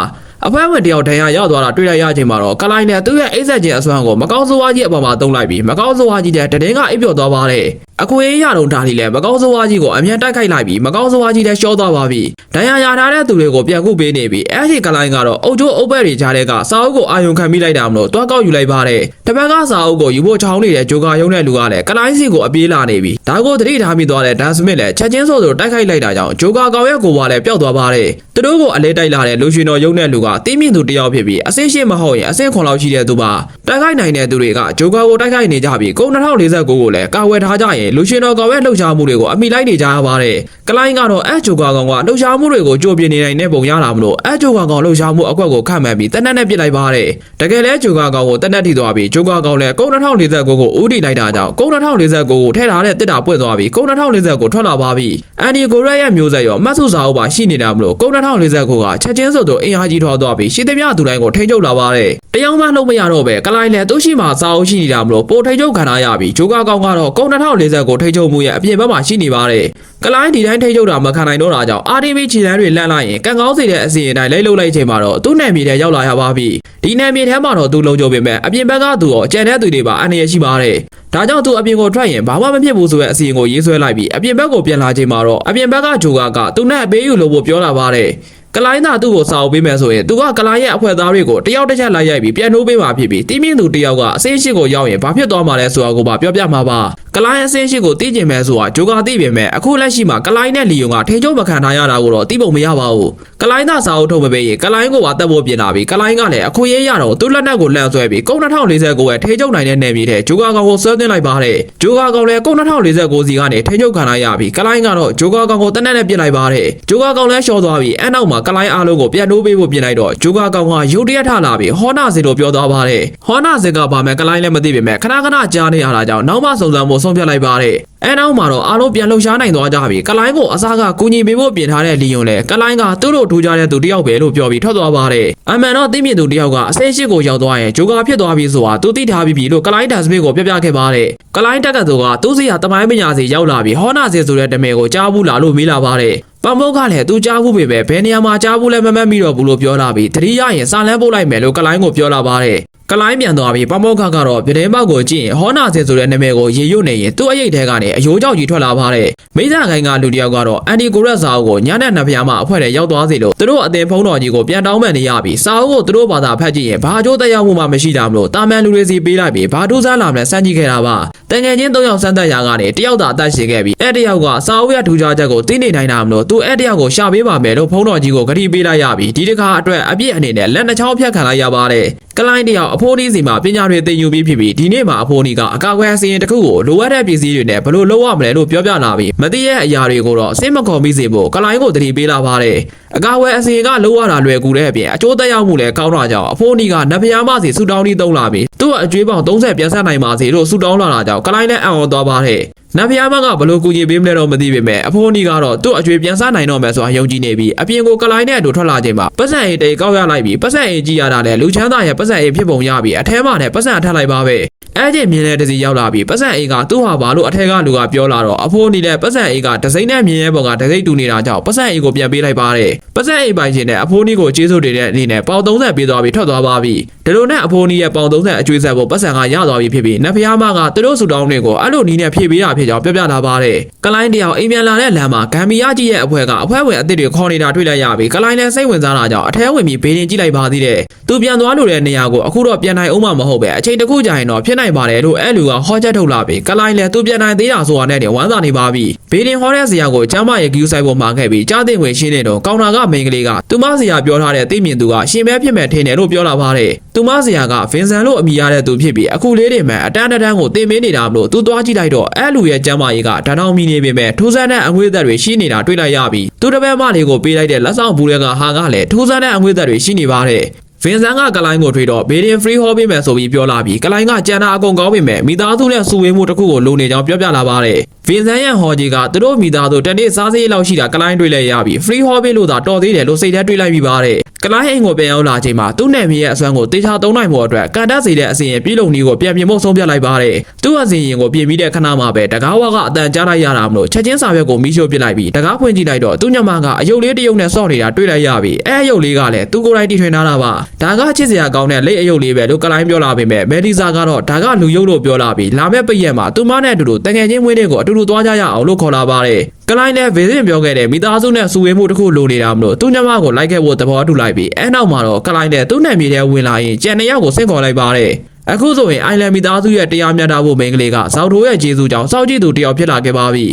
အဖက်ဝင်တယောက်ဒဏ်ရာရသွားတာတွေ့လိုက်ရချိန်မှာတော့ကလိုင်းနဲ့သူ့ရဲ့အိတ်ဆက်ခြင်းအစွမ်းကိုမကောင်းဆိုးဝါးကြီးအပေါ်မှာတုံးလိုက်ပြီးမကောင်းဆိုးဝါးကြီးတဲ့တည်င်းကအိပ်ပျော်သွားပါတယ် အခွေရတော့ဒါလီလည်းမကောင်းဆိုးဝါးကြီးကိုအမြန်တိုက်ခိုက်လိုက်ပြီးမကောင်းဆိုးဝါးကြီးလည်းရှော့သွားပါပြီဒဏ်ရာရထားတဲ့သူတွေကိုပြန်ခုပေးနေပြီးအဲ့ဒီကလိုင်းကတော့အုတ်ကျိုးအုပ်ဘက်တွေကြားထဲကစာအုပ်ကိုအာယုံခံမိလိုက်တာမလို့တွားကောက်ယူလိုက်ပါတယ်တပတ်ကစာအုပ်ကိုယူဖို့ချောင်းနေတဲ့ဂျိုကာယုံတဲ့လူကလည်းကလိုင်းစီကိုအပြေးလာနေပြီးဒါကိုသတိထားမိသွားတဲ့ဒန်စမစ်လည်းချက်ချင်းဆိုသူတိုက်ခိုက်လိုက်တာကြောင့်ဂျိုကာကောင်ရဲ့ကိုယ်ပါလည်းပျောက်သွားပါတယ်သူတို့ကိုအလဲတိုက်လာတဲ့လူရှင်တော်ယုံတဲ့လူကတင်းမြင့်သူတယောက်ဖြစ်ပြီးအဆင့်ရှိမဟုတ်ရင်အဆင့်ခွန်လောက်ရှိတဲ့သူပါတိုက်ခိုက်နိုင်တဲ့သူတွေကဂျိုကာကိုတိုက်ခိုက်နေကြပြီးကုန်း2049ကိုလည်းကာဝယ်ထားကြရင်လူရှင်တော်ကောင်ရဲ့လှုပ်ရှားမှုတွေကိုအမိလိုက်နေကြရပါတယ်ကလိုင်းကတော့အဲဂျိုကာကောင်ကလှုပ်ရှားမှုတွေကိုကြိုပြနေနိုင်တဲ့ပုံရတာမလို့အဲဂျိုကာကောင်လှုပ်ရှားမှုအကွက်ကိုခတ်မှန်ပြီးတနက်နဲ့ပစ်လိုက်ပါတယ်တကယ်လဲဂျိုကာကောင်ကိုတနက်ထိသွားပြီးဂျိုကာကောင်လည်းကုန်း2049ကိုဦးတည်လိုက်တာကြောင့်ကုန်း2049ကိုထဲထားတဲ့တစ်တာပွင့်သွားပြီးကုန်း2049ကိုထွက်လာပါပြီအန်ဒီကိုရက်ရဲ့မျိုးဆက်ရောမတ်ဆုစာအုပ်ပါရှိနေတာမလို့ကုန်း2049ကချက်ချင်းဆိုသူအင်အားကြီးထွားသွားပြီးရှိသမျှသူတိုင်းကိုထိန်းချုပ်လာပါတယ်တယောက်မှလုံးမရတော့ပဲကလိုင်းလည်းသူရှိမှစာအုပ်ရှိနေတာမလို့ပိုထိန်းချုပ်ခံရရပြီးဂျိုကာကောင်ကတော့ကုန်း2049ကိုထိန်းချုပ်မှုရဲ့အပြင်ဘက်မှာရှိနေပါတယ်ကလိုင်းဒီတိုင်းထိန်းချုပ်တာမခံနိုင်တော့တာကြောင့် RTB ခြေတန်းတွေလန့်လိုက်ရင်ကံကောင်းစေတဲ့အစီအတိုင်းလိုက်လုလိုက်ချိန်မှာတော့သူ့နယ်မြေထဲရောက်လာရပါပြီဒီနယ်မြေထဲမှာတော့သူလုံခြုံပေမဲ့အပြင်ဘက်ကသူရောကြံတဲ့သူတွေပါအန္တရာယ်ရှိပါတယ်ဒါကြောင့်သူအပြင်ကိုထွက်ရင်ဘာမှမဖြစ်ဘူးဆိုတဲ့အစီအရင်ကိုရေးဆွဲလိုက်ပြီးအပြင်ဘက်ကိုပြန်လာချိန်မှာတော့အပြင်ဘက်ကဂျိုကာကသူနဲ့အပေးယူလို့ဖို့ပြောလာပါတယ်ကလိုင်းသာသူ့ကိုစာအုပ်ပေးမယ်ဆိုရင်သူကကလိုင်းရဲ့အဖွဲသားတွေကိုတယောက်တစ်ချက်လိုက်ရိုက်ပြီးပြန်နှိုးပေးမှာဖြစ်ပြီးတင်းမြင့်သူတယောက်ကအစင်းရှိကိုရောက်ရင်ဘာဖြစ်သွားမှာလဲဆိုတာကိုပါပြောပြမှာပါ ကလိုင်းအစင်းရှိကိုသိကျင်မယ်ဆိုတာဂျိုကာသိပေမဲ့အခုလက်ရှိမှာကလိုင်းနဲ့လီယွန်ကထိန်ချုပ်မခံထားရတာကိုတော့သိပုံမရပါဘူးကလိုင်းသာစာအုပ်ထုတ်မပေးရင်ကလိုင်းကိုပါတက်ဖို့ပြင်လာပြီးကလိုင်းကလည်းအခွင့်အရေးရတော့သူ့လက်နက်ကိုလှန်ဆွဲပြီးကုန်း2049ရဲ့ထိန်ချုပ်နိုင်တဲ့နယ်မြေထဲဂျိုကာကောင်ကိုဆွဲသွင်းလိုက်ပါတယ်ဂျိုကာကောင်လည်းကုန်း2049စီကနေထိန်ချုပ်ခံလိုက်ရပြီးကလိုင်းကတော့ဂျိုကာကောင်ကိုတနက်နဲ့ပြစ်လိုက်ပါတယ်ဂျိုကာကောင်လည်းရှော့သွားပြီးအနောက်မှာကလိုင်းအားလုံးကိုပြန်နှိုးပေးဖို့ပြင်လိုက်တော့ဂျိုကာကောင်ကရုတ်တရက်ထလာပြီးဟောနာစီလိုပြောသွားပါတယ်ဟောနာစီကဘာမဲ့ကလိုင်းလည်းမသိပေမဲ့ခဏခဏကြားနေရတာကြောင့်နောက်မှစုံစမ်းဖို့ဆုံးဖြတ်လိုက်ပါတယ်အဲနောက်မှာတော့အားလုံးပြန်လှုပ်ရှားနိုင်သွားကြပြီကလိုင်းကိုအစားကကူညီပေးဖို့ပြင်ထားတဲ့လီယွန်လည်းကလိုင်းကသူ့တို့ထူကြတဲ့သူတယောက်ပဲလို့ပြောပြီးထွက်သွားပါတယ်အမှန်တော့သိမြင်သူတယောက်ကအဆင့်ရှိကိုရောက်သွားရင်ဂျိုကာဖြစ်သွားပြီဆိုတာသူသိထားပြီးပြီလို့ကလိုင်းဒါစမစ်ကိုပြောပြခဲ့ပါတယ်ကလိုင်းတက်ကသူကသူ့စီကတမိုင်းပညာစီရောက်လာပြီးဟောနာစီဆိုတဲ့တမဲကိုကြားဘူးလားလို့မေးလာပါတယ်ပမုတ်ကလည်းသူကြားဘူးပေပဲဘယ်နေရာမှာကြားဘူးလဲမမှတ်မိတော့ဘူးလို့ပြောလာပြီးတတိယရင်စာလန်းပို့လိုက်မယ်လို့ကလိုင်းကိုပြောလာပါတယ် ကလိုင်းပြန်သွားပြီးပမောက္ခကတော့ပြတင်းပေါက်ကိုကြည့်ရင်ဟောနာစင်ဆိုတဲ့နာမည်ကိုရေရွတ်နေရင်သူ့အရေးထဲကနေအယိုးကြောက်ကြီးထွက်လာပါတယ်မိသားခိုင်ကလူတစ်ယောက်ကတော့အန်တီကိုရက်စာအုပ်ကိုညနဲ့နှစ်ဖျားမှအဖွဲ့ထဲရောက်သွားစေလို့သူတို့အတင်ဖုံးတော်ကြီးကိုပြန်တောင်းပန်နေရပြီးစာအုပ်ကိုသူတို့ဘာသာဖတ်ကြည့်ရင်ဘာအကျိုးသက်ရောက်မှုမှမရှိတာမလို့တာမန်လူတွေစီပေးလိုက်ပြီးဘာထူးဆန်းလာမလဲစမ်းကြည့်ခဲ့တာပါတန်ငယ်ချင်း၃ယောက်စမ်းသက်ရာကနေတယောက်သာအသက်ရှင်ခဲ့ပြီးအဲ့တယောက်ကစာအုပ်ရထူခြားချက်ကိုသိနေနိုင်တာမလို့သူအဲ့တယောက်ကိုရှာပေးပါမယ်လို့ဖုံးတော်ကြီးကိုဂတိပေးလိုက်ရပြီးဒီတစ်ခါအတွက်အပြစ်အနေနဲ့လက်နှချောင်းဖြတ်ခံလိုက်ရပါတယ်ကလိုင်းတယောက်အဖိုးဒီစီမှာပညာတွေသင်ယူပြီးဖြစ်ပြီးဒီနေ့မှာအဖိုးနီကအကာအကွယ်အစီရင်တစ်ခုကိုလိုအပ်တဲ့ပစ္စည်းတွေနဲ့ဘယ်လိုလုပ်ရမလဲလို့ပြောပြလာပြီးမသိတဲ့အရာတွေကိုတော့စိတ်မခေါ်မိစေဖို့ကလိုင်းကိုတတိပေးလာပါတယ်အကာအကွယ်အစီရင်ကလိုရတာလွယ်ကူတဲ့အပြင်အကျိုးသက်ရောက်မှုလည်းကောင်းတာကြောင့်အဖိုးနီကနဖျားမစီဆူတောင်းပြီးသုံးလာပြီးသူ့အကျွေးပေါင်း30ပြန်ဆက်နိုင်ပါစေလို့ဆူတောင်းလာတာကြောင့်ကလိုင်းလည်းအံ့ဩသွားပါတယ် နဖျားမကဘလို့ကူညီပေးမလဲတော့မသိပေမဲ့အဖိုးနီကတော့သူ့အကျွေးပြန်စားနိုင်တော့မယ်ဆိုတာယုံကြည်နေပြီးအပြင်ကိုကလိုင်းနဲ့အတူထွက်လာချိန်မှာပတ်စံအိတ်တေကောက်ရလိုက်ပြီးပတ်စံအိတ်ကြည့်ရတာလည်းလူချမ်းသာရဲ့ပတ်စံအိတ်ဖြစ်ပုံရပြီးအထဲမှာလည်းပတ်စံထပ်လိုက်ပါပဲအဲ့ဒီမြင်တဲ့တစီရောက်လာပြီးပတ်စံအိတ်ကသူ့ဟာဘာလို့အထက်ကလူကပြောလာတော့အဖိုးနီလည်းပတ်စံအိတ်ကဒစိမ့်နဲ့မြင်ရဲပုံကဒစိမ့်တူနေတာကြောင့်ပတ်စံအိတ်ကိုပြန်ပေးလိုက်ပါတယ်ပတ်စံအိတ်ပိုင်ရှင်နဲ့အဖိုးနီကိုကျေးဇူးတင်တဲ့အနေနဲ့ပေါင်30ပေးသွားပြီးထွက်သွားပါပြီဒီလိုနဲ့အဖိုးနီရဲ့ပေါင်30အကျွေးဆက်ဖို့ပတ်စံကရသွားပြီဖြစ်ပြီးနဖျားမကသူတို့ဆူတောင်းတွေကိုအဲ့လိုနီးနဲ့ဖြည့်ပေးတာဖြစ်ကြောင်းပြောပြလာပါတယ်ကလိုင်းတယောက်အိမ်ပြန်လာတဲ့လမ်းမှာဂမ်ဘီယာကြီးရဲ့အဖွဲကအဖွဲဝင်အစ်စ်တွေခေါ်နေတာတွေ့လိုက်ရပြီးကလိုင်းလည်းစိတ်ဝင်စားတာကြောင့်အထဲဝင်ပြီးဘေးရင်ကြည့်လိုက်ပါသေးတယ်သူပြန်သွားလို့တဲ့နေရာကိုအခုတော့ပြန်နိုင်အောင်မှမဟုတ်ပဲအချိန်တစ်ခုကြာရင်တော့ဖြစ်နိုင်ပါတယ်လို့အဲ့လူကဟောချက်ထုတ်လာပြီးကလိုင်းလည်းသူပြန်နိုင်သေးတာဆိုတာနဲ့တင်ဝမ်းသာနေပါပြီဘေးရင်ဟောတဲ့ဇရာကိုကျမ်းမရဲ့ဂယူဆိုင်ပေါ်မှာခဲ့ပြီးကြားသိဝင်ရှင်းနေတော့ကောင်တာကမိန်ကလေးကသူမဇရာပြောထားတဲ့သိမြင်သူကရှင်ပဲဖြစ်မဲ့ထင်တယ်လို့ပြောလာပါတယ်သူမဇရာကဗင်ဆန်လို့အမိရတဲ့သူဖြစ်ပြီးအခုလေးတွေမှအတန်းတန်းကိုတင်မင်းနေတာမလို့သူသွားကြည့်လိုက်တော့အဲ့လူရဲ့ကျမ်းမကြီးကဓာတ်တော်မီနေပေမဲ့ထူးဆန်းတဲ့အငွေ့သက်တွေရှိနေတာတွေ့လိုက်ရပြီးသူတစ်ပတ်မလေးကိုပေးလိုက်တဲ့လက်ဆောင်ဘူးတွေကဟာကလည်းထူးဆန်းတဲ့အငွေ့သက်တွေရှိနေပါတယ်ဗင်ဆန်ကကလိုင်းကိုထွေးတော့ဘေးရင် free hall ပေးမယ်ဆိုပြီးပြောလာပြီးကလိုင်းကကြံတာအကုန်ကောင်းပေမဲ့မိသားစုနဲ့စုဝေးမှုတစ်ခုကိုလိုနေကြောင်းပြောပြလာပါတယ်ဗင်ဆန်ရဲ့ဟော်ကြီးကသူတို့မိသားစုတနေ့စားစရိတ်လောက်ရှိတာကလိုင်းတွေ့လိုက်ရပြီး free hall ပေးလို့သာတော်သေးတယ်လို့စိတ်ထဲတွေးလိုက်ပြီးပါတယ်ကလိုင်းအိမ်ကိုပြန်ရောက်လာချိန်မှာသူ့နယ်မြေရဲ့အစွမ်းကိုတေချာသုံးနိုင်မှုအတွက်ကန်တက်စီတဲ့အစီရင်ပြည်လုံနီးကိုပြန်ပြင်ဖို့ဆုံးဖြတ်လိုက်ပါတယ်သူ့အစီရင်ကိုပြင်ပြီးတဲ့ခဏမှာပဲတကားဝါကအတန်ကြားလိုက်ရတာမလို့ချက်ချင်းစာရွက်ကိုမီးရှို့ပစ်လိုက်ပြီးတကားဖွင့်ကြည့်လိုက်တော့သူ့ညမကအယုတ်လေးတစ်ယုတ်နဲ့စော့နေတာတွေ့လိုက်ရပြီးအဲအယုတ်လေးကလည်းသူ့ကိုယ်တိုင်တီထွင်ထားတာပါဒါကချစ်စရာကောင်းတဲ့လက်အယုတ်လေးပဲလို့ကလိုင်းပြောလာပေမဲ့မဲဒီဇာကတော့ဒါကလူယုတ်လို့ပြောလာပြီးလာမဲ့ပိတ်ရက်မှာသူမနဲ့အတူတူတငယ်ချင်းဝင်းတွေကိုအတူတူသွားကြရအောင်လို့ခေါ်လာပါတယ်ကလိုင်းလည်းဗေစင်ပြောခဲ့တဲ့မိသားစုနဲ့စုဝေးမှုတစ်ခုလိုနေတာမလို့သူညမကိုလိုက်ခဲ့ဖို့သဘောတူလိုက်ပြီးအဲနောက်မှာတော့ကလိုင်းလည်းသူ့နယ်မြေထဲဝင်လာရင်ကြံနှစ်ယောက်ကိုဆင့်ခေါ်လိုက်ပါတယ်အခုဆိုရင်အိုင်လန်မီသားစုရဲ့တရားမျှတဖို့မိန်းကလေးကဇောက်ထိုးရဲ့ကျေးဇူးကြောင့်စောက်ကြည့်သူတယောက်ဖြစ်လာခဲ့ပါပြီ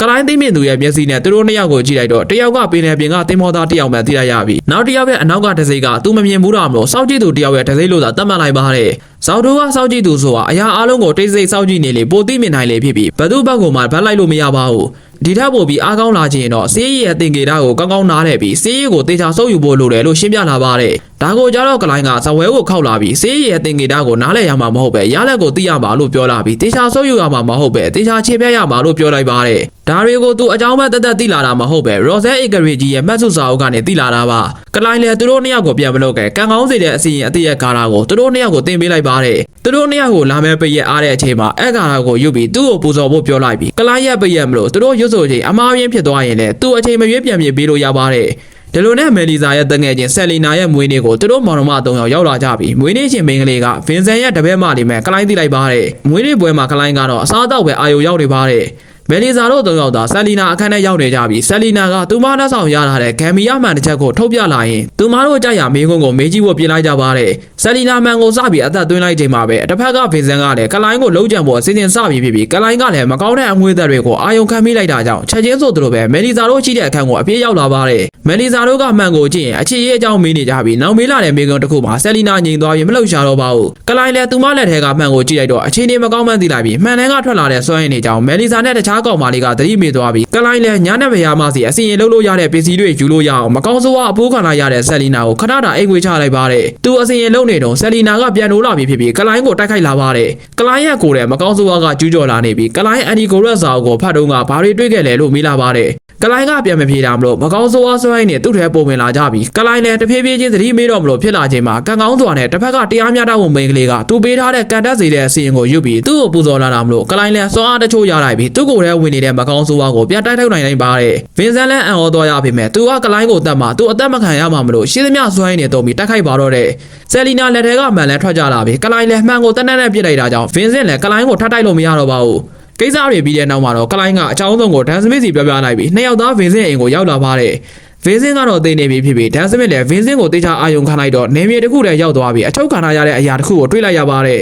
ကလိုင်းသိမ့်မြင့်သူရဲ့မျက်စိနဲ့သူတို့နှစ်ယောက်ကိုကြည့်လိုက်တော့တယောက်ကပင်နယ်ပြင်ကတင်မောသားတယောက်မှသိလိုက်ရပြီနောက်တစ်ယောက်ရဲ့အနောက်ကတစိကသူမမြင်ဘူးတော့မလို့စောက်ကြည့်သူတယောက်ရဲ့တစိလို့သာတတ်မှတ်လိုက်ပါတယ် ဇောက်ထိုးကစောက်ကြည့်သူဆိုတာအရာအလုံးကိုတိတ်ဆိတ်စောက်ကြည့်နေလေပိုသိမြင်နိုင်လေဖြစ်ပြီးဘသူ့ဘက်ကမှဗတ်လိုက်လို့မရပါဘူးဒီထက်ပိုပြီးအားကောင်းလာခြင်းတော့စေးရည်ရဲ့တင်ကေတာကိုကောင်းကောင်းနားလည်ပြီးစေးရည်ကိုတေချာဆုပ်ယူဖို့လိုတယ်လို့ရှင်းပြလာပါတယ်။ဒါကိုကြတော့ကလိုင်းကဇဝဲကိုခောက်လာပြီးစေးရည်ရဲ့တင်ကေတာကိုနားလည်ရမှာမဟုတ်ပဲရလက်ကိုသိရမှာလို့ပြောလာပြီးတေချာဆုပ်ယူရမှာမဟုတ်ပဲတေချာခြေပြတ်ရမှာလို့ပြောလိုက်ပါတယ်။ဒါတွေကိုသူအကြောင်းမဲ့တက်တက်သိလာတာမဟုတ်ပဲရော့ဆဲအေဂရီဂျီရဲ့မှတ်စုစာအုပ်ကနေသိလာတာပါ။ကလိုင်းလည်းသူတို့နှစ်ယောက်ကိုပြန်မလုပ်ခဲ့ကံကောင်းစေတဲ့အစီရင်အတိရဲ့ကားလာကိုသူတို့နှစ်ယောက်ကိုတင်ပေးလိုက်ပါတယ်။သူတို့နှစ်ယောက်ကိုလာမဲ့ပိတ်ရက်အားတဲ့အချိန်မှာအဲ့ကားလာကိုယူပြီးသူ့ကိုပူဇော်ဖို့ပြောလိုက်ပြီးကလိုင်းရဲ့ပိတ်ရက်မလို့သူတို့ရွတ်ဆိုချိန်အမားရင်းဖြစ်သွားရင်လည်းသူ့အချိန်မရွေးပြန်ပြေးပေးလို့ရပါတယ်။ဒီလိုနဲ့မယ်လီဇာရဲ့တငယ်ချင်းဆက်လီနာရဲ့မွေးနေ့ကိုသူတို့မောင်နှမ၃ယောက်ရောက်လာကြပြီးမွေးနေ့ရှင်မင်းကလေးကဗင်ဆန်ရဲ့တပည့်မလေးမဲ့ကလိုင်းသိလိုက်ပါတယ်။မွေးနေ့ပွဲမှာကလိုင်းကတော့အစားအသောက်ပဲအာယုံရောက်နေပါတယ်။ မယ်လီဇာတို့သုံးယောက်သာဆယ်လီနာအခန်းထဲရောက်နေကြပြီးဆယ်လီနာကသူမနှက်ဆောင်ရလာတဲ့ဂမ်မီယာမှန်တစ်ချက်ကိုထုတ်ပြလာရင်သူမတို့ကြရမေးခွန်းကိုမေးကြည့်ဖို့ပြင်လိုက်ကြပါတယ်ဆယ်လီနာမှန်ကိုစပြီးအသက်သွင်းလိုက်ချိန်မှာပဲတစ်ဖက်ကဗင်စန်ကလည်းကလိုင်းကိုလုံးကြံဖို့အစီအစဉ်စပြီးဖြစ်ပြီးကလိုင်းကလည်းမကောင်းတဲ့အငွေသက်တွေကိုအာယုံခံမိလိုက်တာကြောင့်ချက်ချင်းဆိုသူတို့ပဲမယ်လီဇာတို့ရှိတဲ့အခန်းကိုအပြေးရောက်လာပါတယ်မယ်လီဇာတို့ကမှန်ကိုကြည့်ရင်အခြေရေးအကြောင်းမေးနေကြပြီးနောက်မေးလာတဲ့မေးခွန်းတစ်ခုမှာဆယ်လီနာငြိမ်သွားပြီးမလှုပ်ရှားတော့ပါဘူးကလိုင်းလည်းသူမလက်ထဲကမှန်ကိုကြည့်လိုက်တော့အခြေအနေမကောင်းမှန်းသိလိုက်ပြီးမှန်တန်းကထွက်လာတဲ့စွမ်းရည်နေကြောင်းမယ်လီဇာနဲ့တခြားကောင်မလေးကသတိမေ့သွားပြီးကလိုင်းလည်းညာနဲ့မယားမစီအစီရင်လှုပ်လို့ရတဲ့ပစ္စည်းတွေယူလို့ရအောင်မကောင်းဆိုးဝါအဖိုးခံလာရတဲ့ဆယ်လီနာကိုခဏတာအိတ်ငွေချလိုက်ပါတယ်သူအစီရင်လှုပ်နေတော့ဆယ်လီနာကပြန်လို့လာပြီးဖြစ်ပြီးကလိုင်းကိုတိုက်ခိုက်လာပါတယ်ကလိုင်းရဲ့ကိုယ်တဲ့မကောင်းဆိုးဝါကကျူးကျော်လာနေပြီးကလိုင်းအန်ဒီကိုရက်စာကိုဖတ်တော့ကဘာတွေတွေ့ခဲ့လဲလို့မေးလာပါတယ် ကလိုင်းကပြန်မဖြေတာမလို့မကောင်းဆိုးဝါဆွဲနေသူ့ထဲပုံဝင်လာကြပြီးကလိုင်းလည်းတဖြည်းဖြည်းချင်းသတိမေးတော့မလို့ဖြစ်လာချိန်မှာကံကောင်းစွာနဲ့တစ်ဖက်ကတရားမျှတဖို့မိန်းကလေးကသူပေးထားတဲ့ကန်တက်စီတဲ့အစီရင်ကိုယူပြီးသူ့ကိုပူဇော်လာတာမလို့ကလိုင်းလည်းစွမ်းအားတချို့ရလိုက်ပြီးသူ့ကိုယ်ထဲဝင်နေတဲ့မကောင်းဆိုးဝါကိုပြန်တိုက်ထုတ်နိုင်နိုင်ပါတယ်ဗင်ဆန်လည်းအံ့ဩသွားရပြီမဲ့သူကကလိုင်းကိုတတ်မှသူအသက်မခံရမှာမလို့ရှင်းသမျှစွမ်းရည်နေတော့ပြီးတိုက်ခိုက်ပါတော့တဲ့ဆယ်လီနာလက်ထဲကမှန်လည်းထွက်ကြလာပြီးကလိုင်းလည်းမှန်ကိုတက်နဲ့နဲ့ပြစ်လိုက်တာကြောင့်ဗင်ဆန်လည်းကလိုင်းကိုထပ်တိုက်လို့မရတော့ပါဘူး ကိစ္စတွေပြီးတဲ့နောက်မှာတော့ကလိုင်းကအချောင်းဆုံးကိုဒန်စမစ်စီပြောပြလိုက်ပြီးနှစ်ယောက်သားဗင်စင်အိမ်ကိုရောက်လာပါတယ်ဗင်စင်ကတော့တိတ်နေပြီဖြစ်ပြီးဒန်စမစ်လည်းဗင်စင်ကိုတေချာအာယုံခံလိုက်တော့နေမြေတစ်ခုတည်းရောက်သွားပြီးအချုပ်ခံရတဲ့အရာတစ်ခုကိုတွေ့လိုက်ရပါတယ်